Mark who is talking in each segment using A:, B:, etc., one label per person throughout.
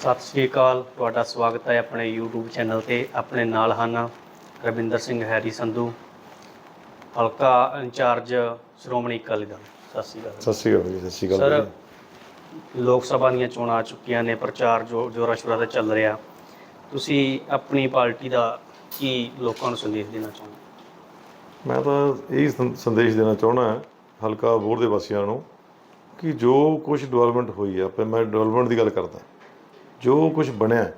A: ਸਤਿ ਸ਼੍ਰੀ ਅਕਾਲ ਤੁਹਾਡਾ ਸਵਾਗਤ ਹੈ ਆਪਣੇ YouTube ਚੈਨਲ ਤੇ। ਆਪਣੇ ਨਾਲ ਹਨ ਰਵਿੰਦਰ ਸਿੰਘ ਹੈਰੀ ਸੰਧੂ ਹਲਕਾ ਇੰਚਾਰਜ ਸ਼੍ਰੋਮਣੀ ਅਕਾਲੀ ਦਲ। ਸਤਿ ਸ਼੍ਰੀ ਅਕਾਲ।
B: ਸਤਿ ਸ਼੍ਰੀ ਅਕਾਲ ਜੀ ਸਤਿ ਸ਼੍ਰੀ ਅਕਾਲ
A: ਸਰ
B: ਜੀ।
A: ਲੋਕ ਸਭਾ ਦੀਆਂ ਚੋਣਾਂ ਆ ਚੁੱਕੀਆਂ ਨੇ ਪ੍ਰਚਾਰ ਜੋ ਜੋਰਾ ਸ਼ੋਰਾ ਤੇ ਚੱਲ ਰਿਹਾ। ਤੁਸੀਂ ਆਪਣੀ ਪਾਰਟੀ ਦਾ ਕੀ ਲੋਕਾਂ ਨੂੰ ਸੰਦੇਸ਼ ਦੇਣਾ ਚਾਹੁੰਦੇ
B: ਮੈਂ ਤਾਂ ਇਹ ਸੰਦੇਸ਼ ਦੇਣਾ ਚਾਹਣਾ ਹਲਕਾ ਬੋਰ ਦੇ ਵਾਸੀਆਂ ਨੂੰ ਕਿ ਜੋ ਕੁਝ ਡਿਵੈਲਪਮੈਂਟ ਹੋਈ ਹੈ ਪਰ ਮੈਂ ਡਿਵੈਲਪਮੈਂਟ ਦੀ ਗੱਲ ਕਰਦਾ। ਜੋ ਕੁਝ ਬਣਿਆ,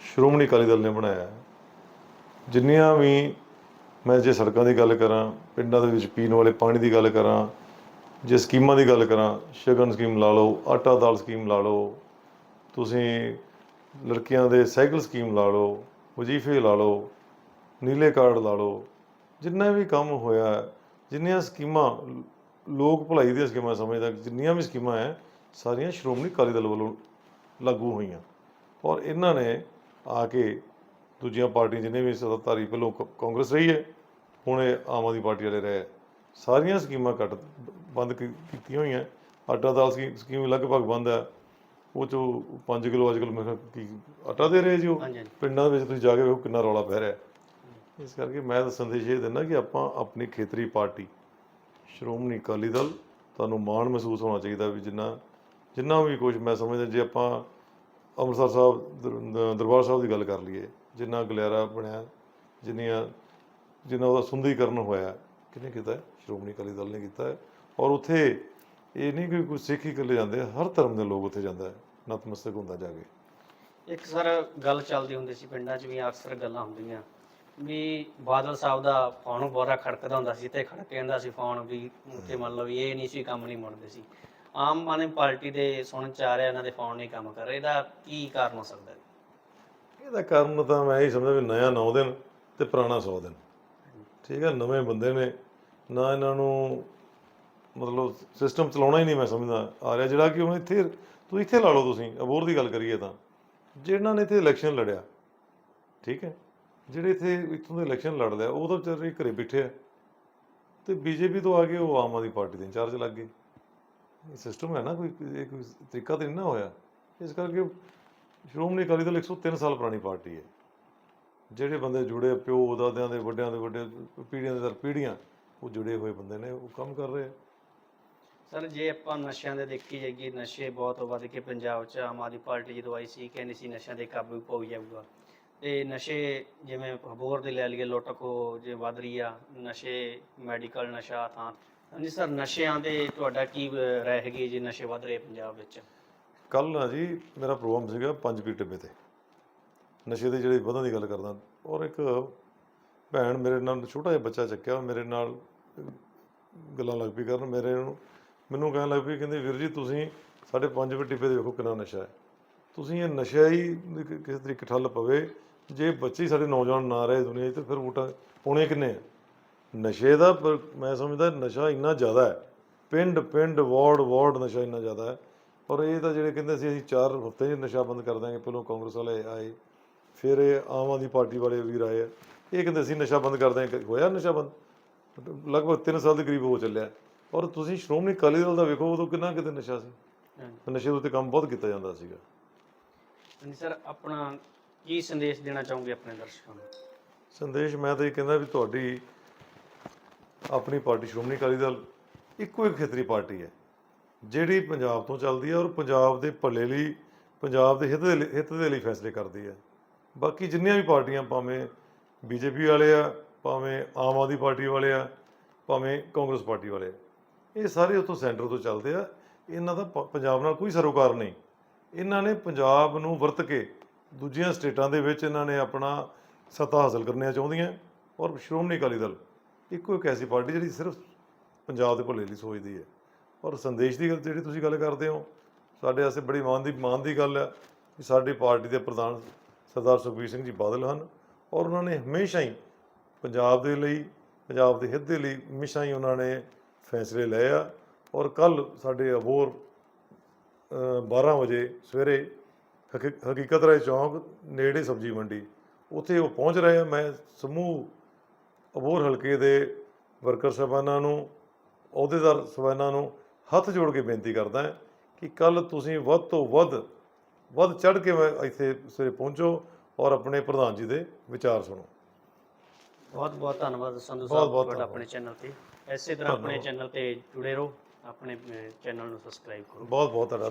B: ਸ਼੍ਰੋਮਣੀ ਅਕਾਲੀ ਦਲ ਨੇ ਬਣਾਇਆ, ਜਿੰਨੀਆਂ ਵੀ ਮੈਂ ਜੇ ਸੜਕਾਂ ਦੀ ਗੱਲ ਕਰਾਂ, ਪਿੰਡਾਂ ਦੇ ਵਿੱਚ ਪੀਣ ਵਾਲੇ ਪਾਣੀ ਦੀ ਗੱਲ ਕਰਾਂ, ਜੇ ਸਕੀਮਾਂ ਦੀ ਗੱਲ ਕਰਾਂ, ਸ਼ਗਨ ਸਕੀਮ ਲਾ ਲਓ, ਆਟਾ ਦਾਲ ਸਕੀਮ ਲਾ ਲਓ, ਤੁਸੀਂ ਲੜਕੀਆਂ ਦੇ ਸਾਈਕਲ ਸਕੀਮ ਲਾ ਲਓ, ਵਜ਼ੀਫੇ ਲਾ ਲਓ, ਨੀਲੇ ਕਾਰਡ ਲਾ ਲਓ, ਜਿੰਨਾ ਵੀ ਕੰਮ ਹੋਇਆ, ਜਿੰਨੀਆਂ ਸਕੀਮਾਂ ਲੋਕ ਭਲਾਈ ਦੀਆਂ ਸਕੀਮਾਂ ਸਮਝਦਾ ਜਿੰਨੀਆਂ ਵੀ ਸਕੀਮਾਂ ਹੈ ਸਾਰੀਆਂ ਸ਼੍ਰੋਮਣੀ ਅਕਾਲੀ ਦਲ ਵੱਲੋਂ ਲਾਗੂ ਹੋਈਆਂ। ਔਰ ਇਹਨਾਂ ਨੇ ਆ ਕੇ ਦੂਜੀਆਂ ਪਾਰਟੀਆਂ ਜਿੰਨੇ ਵੀ ਸੱਤਾਧਾਰੀ ਪਹਿਲੋਂ ਕਾਂਗਰਸ ਰਹੀ ਹੈ ਹੁਣ ਇਹ ਆਮ ਆਦਮੀ ਪਾਰਟੀ ਵਾਲੇ ਰਹੇ। ਸਾਰੀਆਂ ਸਕੀਮਾਂ ਕੱਟ ਬੰਦ ਕੀਤੀਆਂ ਹੋਈਆਂ। ਆਟਾ ਦਾਲ ਸਕੀਮ ਸਕੀਮ ਲਗਭਗ ਬੰਦ ਹੈ। ਉਹ ਚੋਂ 5 ਕਿਲੋ ਅੱਜ ਕੱਲ੍ਹ ਮੈਂ ਕੀ ਆਟਾ ਦੇ ਰਹੇ ਜੀ ਉਹ? ਪਿੰਡਾਂ ਦੇ ਵਿੱਚ ਤੁਸੀਂ ਜਾ ਕੇ ਵੇਖੋ ਕਿੰਨਾ ਰੌਲਾ ਪੈ ਰਿਹਾ। ਇਸ ਕਰਕੇ ਮੈਂ ਤਾਂ ਸੰਦੇਸ਼ ਇਹ ਦਿੰਦਾ ਕਿ ਆਪਾਂ ਆਪਣੀ ਖੇਤਰੀ ਪਾਰਟੀ ਸ਼੍ਰੋਮਣੀ ਅਕਾਲੀ ਦਲ ਤੁਹਾਨੂੰ ਮਾਣ ਮਹਿਸੂਸ ਹੋਣਾ ਚਾਹੀਦਾ ਵੀ ਜਿੰਨਾ ਜਿੰਨਾ ਵੀ ਕੁਝ ਮੈਂ ਸਮਝਦਾ ਜੇ ਆਪਾਂ ਅੰਮ੍ਰਿਤਸਰ ਸਾਹਿਬ, ਦਰ- ਦਰਬਾਰ ਸਾਹਿਬ ਦੀ ਗੱਲ ਕਰ ਲਈਏ, ਜਿੰਨਾ ਗਲਿਆਰਾ ਬਣਿਆ, ਜਿੰਨੀਆਂ ਜਿੰਨਾ ਉਹਦਾ ਸੁੰਦਰੀਕਰਨ ਹੋਇਆ, ਕਿਹਨੇ ਕੀਤਾ? ਸ਼੍ਰੋਮਣੀ ਅਕਾਲੀ ਦਲ ਨੇ ਕੀਤਾ। ਔਰ ਉੱਥੇ ਇਹ ਨਹੀਂ ਕਿ ਕੋਈ ਸਿੱਖ ਹੀ ਇਕੱਲੇ ਜਾਂਦੇ ਹਰ ਧਰਮ ਦੇ ਲੋਕ ਉੱਥੇ ਜਾਂਦਾ ਨਤਮਸਤਕ ਹੁੰਦਾ ਜਾ ਕੇ।
A: ਇੱਕ ਸਰ, ਗੱਲ ਚੱਲਦੀ ਹੁੰਦੀ ਸੀ ਪਿੰਡਾਂ 'ਚ ਵੀ ਅਕਸਰ ਗੱਲਾਂ ਹੁੰਦੀਆਂ। ਵੀ ਬਾਦਲ ਸਾਹਿਬ ਦਾ ਫੋਨ ਬੋਰਾ ਖੜਕਦਾ ਹੁੰਦਾ ਸੀ ਤੇ ਖੜਕ ਜਾਂਦਾ ਸੀ ਫੋਨ ਵੀ ਤੇ ਮੰਨ ਇਹ ਨਹੀਂ ਸੀ, ਕੰਮ ਨਹੀਂ ਮੁੜਦੇ ਸੀ। ਆਮ ਆਦਮੀ ਪਾਰਟੀ ਦੇ ਸੁਣਨ ਚ ਆ ਰਿਹਾ ਇਹਨਾਂ ਦੇ ਫੋਨ ਨਹੀਂ ਕੰਮ ਕਰ ਰਿਹਾ, ਇਹਦਾ ਕੀ ਕਾਰਨ ਹੋ ਸਕਦਾ ਹੈ?
B: ਇਹਦਾ ਕਾਰਨ ਤਾਂ ਮੈਂ ਇਹ ਸਮਝਦਾ ਵੀ ਨਵਾਂ 9 ਦਿਨ ਤੇ ਪੁਰਾਣਾ 100 ਦਿਨ। ਠੀਕ ਹੈ, ਨਵੇਂ ਬੰਦੇ ਨੇ ਨਾ ਇਹਨਾਂ ਨੂੰ ਮਤਲਬ ਸਿਸਟਮ ਚਲਾਉਣਾ ਹੀ ਨਹੀਂ ਮੈਂ ਸਮਝਦਾ ਆ ਰਿਹਾ, ਜਿਹੜਾ ਕਿ ਹੁਣ ਇੱਥੇ ਤੂੰ ਇੱਥੇ ਲਾ ਲਓ ਤੁਸੀਂ ਅਬੋਰ ਦੀ ਗੱਲ ਕਰੀਏ ਤਾਂ। ਜਿਹਨਾਂ ਨੇ ਇੱਥੇ ਇਲੈਕਸ਼ਨ ਲੜਿਆ, ਠੀਕ ਹੈ ਜਿਹੜੇ ਇੱਥੇ ਇੱਥੋਂ ਦੇ ਇਲੈਕਸ਼ਨ ਲੜਦੇ ਆ ਉਹ ਤਾਂ ਵਿਚਾਰੇ ਘਰੇ ਬੈਠੇ ਆ। ਤੇ ਬੀਜੇਪੀ ਤੋਂ ਆ ਕੇ ਉਹ ਆਮ ਆਦਮੀ ਪਾਰਟੀ ਦੇ ਇੰਚਾਰਜ ਲੱਗ ਗਏ। ਇਹ ਸਿਸਟਮ ਹੈ ਨਾ ਕੋਈ, ਇਹ ਕੋਈ ਤਰੀਕਾ ਤੇ ਨਹੀਂ ਨਾ ਹੋਇਆ। ਇਸ ਕਰਕੇ ਸ਼੍ਰੋਮਣੀ ਅਕਾਲੀ ਦਲ 103 ਸਾਲ ਪੁਰਾਣੀ ਪਾਰਟੀ ਹੈ। ਜਿਹੜੇ ਬੰਦੇ ਜੁੜੇ ਪਿਓ, ਦਾਦਿਆਂ ਦੇ, ਵੱਡਿਆਂ ਦੇ, ਵੱਡੇ ਪੀੜ੍ਹੀਆਂ ਦੇ ਦਰ ਪੀੜ੍ਹੀਆਂ, ਉਹ ਜੁੜੇ ਹੋਏ ਬੰਦੇ ਨੇ, ਉਹ ਕੰਮ ਕਰ ਰਹੇ ਆ।
A: ਸਰ, ਜੇ ਆਪਾਂ ਨਸ਼ਿਆਂ ਦੇ ਦੇਖੀ ਜਾਈਏ, ਨਸ਼ੇ ਬਹੁਤ ਵੱਧ ਕੇ ਪੰਜਾਬ 'ਚ, ਆਮ ਆਦਮੀ ਪਾਰਟੀ ਜਦੋਂ ਆਈ ਸੀ, ਕਹਿੰਦੀ ਸੀ ਨਸ਼ਿਆਂ ਦੇ ਕਾਬੂ ਪਾਉ ਜਾਊਗਾ। ਤੇ ਨਸ਼ੇ ਜਿਵੇਂ ਹਬੋਰ ਦੇ ਲੈ ਲਈਏ, ਲੁੱਟ ਜੇ ਵੱਧ ਰਹੀ ਆ, ਨਸ਼ੇ ਮੈਡੀਕਲ ਨਸ਼ਾ ਤਾਂ, ਹਾਂਜੀ ਸਰ ਨਸ਼ਿਆਂ ਦੇ ਤੁਹਾਡਾ ਕੀ ਰਹਿ ਰਾਏ ਹੈਗੀ ਜੀ ਨਸ਼ੇ ਵੱਧ ਰਹੇ ਪੰਜਾਬ ਵਿੱਚ?
B: ਕੱਲ ਨਾ ਜੀ ਮੇਰਾ ਪ੍ਰੋਗਰਾਮ ਸੀਗਾ ਪੰਜ ਪੀ ਟਿੱਬੇ ਤੇ। ਨਸ਼ੇ ਦੇ ਜਿਹੜੇ ਵਧਣ ਦੀ ਗੱਲ ਕਰਦਾ, ਔਰ ਇੱਕ ਭੈਣ ਮੇਰੇ ਨਾਲ ਛੋਟਾ ਜਿਹਾ ਬੱਚਾ ਚੱਕਿਆ ਮੇਰੇ ਨਾਲ ਗੱਲਾਂ ਲੱਗ ਪਈ ਕਰਨ, ਮੇਰੇ ਨੂੰ, ਮੈਨੂੰ ਕਹਿਣ ਲੱਗ ਪਈ, ਕਹਿੰਦੇ, ਵੀਰ ਜੀ ਤੁਸੀਂ ਸਾਡੇ ਪੰਜ ਪੀ ਟਿੱਬੇ ਦੇ ਵੇਖੋ ਕਿੰਨਾ ਨਸ਼ਾ ਹੈ। ਤੁਸੀਂ ਇਹ ਨਸ਼ਾ ਹੀ ਕਿਸੇ ਤਰੀਕੇ ਠੱਲ ਪਵੇ। ਜੇ ਬੱਚੇ ਹੀ ਸਾਡੇ ਨੌਜਵਾਨ ਨਾ ਰਹੇ ਦੁਨੀਆ 'ਚ ਤੇ ਫਿਰ ਵੋਟਾਂ ਪਾਉਣੇ ਕਿੰਨੇ ਆ? ਨਸ਼ੇ ਦਾ ਪਰ ਮੈਂ ਸਮਝਦਾ ਨਸ਼ਾ ਇੰਨਾ ਜ਼ਿਆਦਾ ਹੈ। ਪਿੰਡ ਪਿੰਡ ਵਾਰਡ ਵਾਰਡ ਨਸ਼ਾ ਇੰਨਾ ਜ਼ਿਆਦਾ ਹੈ। ਔਰ ਇਹ ਤਾਂ ਜਿਹੜੇ ਕਹਿੰਦੇ ਸੀ ਅਸੀਂ ਚਾਰ ਹਫ਼ਤੇ 'ਚ ਨਸ਼ਾ ਬੰਦ ਕਰ ਦਾਂਗੇ ਪਹਿਲਾਂ ਕਾਂਗਰਸ ਵਾਲੇ ਆਏ ਫਿਰ ਇਹ ਆਮ ਆਦਮੀ ਪਾਰਟੀ ਵਾਲੇ ਵੀਰ ਆਏ। ਇਹ ਕਹਿੰਦੇ ਸੀ ਨਸ਼ਾ ਬੰਦ ਕਰ ਦਾਂਗੇ ਹੋਇਆ ਨਸ਼ਾ ਬੰਦ? ਲਗਭਗ 3 ਸਾਲ ਦੇ ਕਰੀਬ ਹੋ ਚੱਲਿਆ। ਔਰ ਤੁਸੀਂ ਸ਼੍ਰੋਮਣੀ ਅਕਾਲੀ ਦਲ ਦਾ ਵੇਖੋ ਉਦੋਂ ਕਿੰਨਾ ਕਿਤੇ ਨਸ਼ਾ ਸੀ? ਨਸ਼ੇ ਦੇ ਉੱਤੇ ਕੰਮ ਬਹੁਤ ਕੀਤਾ ਜਾਂਦਾ ਸੀਗਾ।
A: ਹਾਂਜੀ, ਸਰ, ਆਪਣਾ ਕੀ ਸੰਦੇਸ਼ ਦੇਣਾ ਚਾਹੋਗੇ ਆਪਣੇ ਦਰਸ਼ਕਾਂ ਨੂੰ?
B: ਸੰਦੇਸ਼, ਮੈਂ ਤਾਂ ਇਹ ਕਹਿੰਦਾ ਵੀ ਤੁਹਾਡੀ ਆਪਣੀ ਪਾਰਟੀ ਸ਼੍ਰੋਮਣੀ ਅਕਾਲੀ ਦਲ ਇੱਕੋ ਇੱਕ ਖੇਤਰੀ ਪਾਰਟੀ ਹੈ, ਜਿਹੜੀ ਪੰਜਾਬ ਤੋਂ ਚੱਲਦੀ ਹੈ ਔਰ ਪੰਜਾਬ ਦੇ ਭਲੇ ਲਈ, ਪੰਜਾਬ ਦੇ ਹਿੱਤ ਦੇ ਲਈ, ਹਿੱਤ ਦੇ ਲਈ ਫੈਸਲੇ ਕਰਦੀ ਹੈ। ਬਾਕੀ ਜਿੰਨੀਆਂ ਵੀ ਪਾਰਟੀਆਂ, ਭਾਵੇਂ ਬੀਜੇਪੀ ਵਾਲੇ ਆ, ਭਾਵੇਂ ਆਮ ਆਦਮੀ ਪਾਰਟੀ ਵਾਲੇ ਆ, ਭਾਵੇਂ ਕਾਂਗਰਸ ਪਾਰਟੀ ਵਾਲੇ ਆ, ਇਹ ਸਾਰੇ ਉੱਥੋਂ ਸੈਂਟਰ ਤੋਂ ਚੱਲਦੇ ਆ। ਇਹਨਾਂ ਦਾ ਪ- ਪੰਜਾਬ ਨਾਲ ਕੋਈ ਸਰੋਕਾਰ ਨਹੀਂ। ਇਹਨਾਂ ਨੇ ਪੰਜਾਬ ਨੂੰ ਵਰਤ ਕੇ ਦੂਜੀਆਂ ਸਟੇਟਾਂ ਦੇ ਵਿੱਚ ਇਹਨਾਂ ਨੇ ਆਪਣਾ ਸੱਤਾ ਹਾਸਲ ਕਰਨੀਆਂ ਚਾਹੁੰਦੀਆਂ ਔਰ ਸ਼੍ਰੋਮਣੀ ਅਕਾਲੀ ਦਲ ਇੱਕੋ ਇੱਕ ਐਸੀ ਪਾਰਟੀ ਜਿਹੜੀ ਸਿਰਫ ਪੰਜਾਬ ਦੇ ਭਲੇ ਲਈ ਸੋਚਦੀ ਹੈ। ਔਰ ਸੰਦੇਸ਼ ਦੀ ਗੱਲ ਜਿਹੜੀ ਤੁਸੀਂ ਗੱਲ ਕਰਦੇ ਹੋ, ਸਾਡੇ ਵਾਸਤੇ ਬੜੀ ਮਾਣ ਦੀ ਮਾਣ ਦੀ ਗੱਲ ਹੈ ਕਿ ਸਾਡੀ ਪਾਰਟੀ ਦੇ ਪ੍ਰਧਾਨ ਸਰਦਾਰ ਸੁਖਬੀਰ ਸਿੰਘ ਜੀ ਬਾਦਲ ਹਨ ਔਰ ਉਹਨਾਂ ਨੇ ਹਮੇਸ਼ਾ ਹੀ ਪੰਜਾਬ ਦੇ ਲਈ, ਪੰਜਾਬ ਦੇ ਹਿੱਤ ਦੇ ਲਈ ਹਮੇਸ਼ਾ ਹੀ ਉਹਨਾਂ ਨੇ ਫੈਸਲੇ ਲਏ ਆ। ਔਰ ਕੱਲ ਸਾਡੇ ਅਬੋਰ 12 ਵਜੇ ਸਵੇਰੇ ਹਕੀ- ਹਕੀਕਤ ਰਾਏ ਚੌਂਕ ਨੇੜੇ ਸਬਜ਼ੀ ਮੰਡੀ। ਉੱਥੇ ਉਹ ਪਹੁੰਚ ਰਹੇ। ਆ ਮੈਂ ਸਮੂਹ ਅਬੋਰ ਹਲਕੇ ਦੇ ਵਰਕਰ ਸਾਹਿਬਾਨਾਂ ਨੂੰ ਅਹੁਦੇਦਾਰ ਸਾਹਿਬਾਨਾਂ ਨੂੰ ਹੱਥ ਜੋੜ ਕੇ ਬੇਨਤੀ ਕਰਦਾ ਹਾਂ ਕਿ ਕੱਲ ਤੁਸੀਂ ਵੱਧ ਤੋਂ ਵੱਧ ਵੱਧ ਚੜ ਕੇ ਮੈਂ ਇੱਥੇ ਸਵੇਰੇ ਪਹੁੰਚੋ ਔਰ ਆਪਣੇ ਪ੍ਰਧਾਨ ਜੀ ਦੇ ਵਿਚਾਰ ਸੁਣੋ।
A: ਬਹੁਤ ਬਹੁਤ ਧੰਨਵਾਦ ਸੰਧੂ ਸਾਹਿਬ ਤੁਹਾਡਾ
B: ਧੰਨਵਾਦ।
A: ਆਪਣੇ ਚੈਨਲ ਤੇ। ਇਸੇ ਤਰ੍ਹਾਂ ਆਪਣੇ
B: ਧੰਨਵਾਦ।
A: ਚੈਨਲ ਤੇ ਜੁੜੇ ਰਹੋ। ਆਪਣੇ ਚੈਨਲ ਨੂੰ ਸਬਸਕ੍ਰਾਈਬ ਕਰੋ।
B: ਬਹੁਤ ਬਹੁਤ ਤੁਹਾਡਾ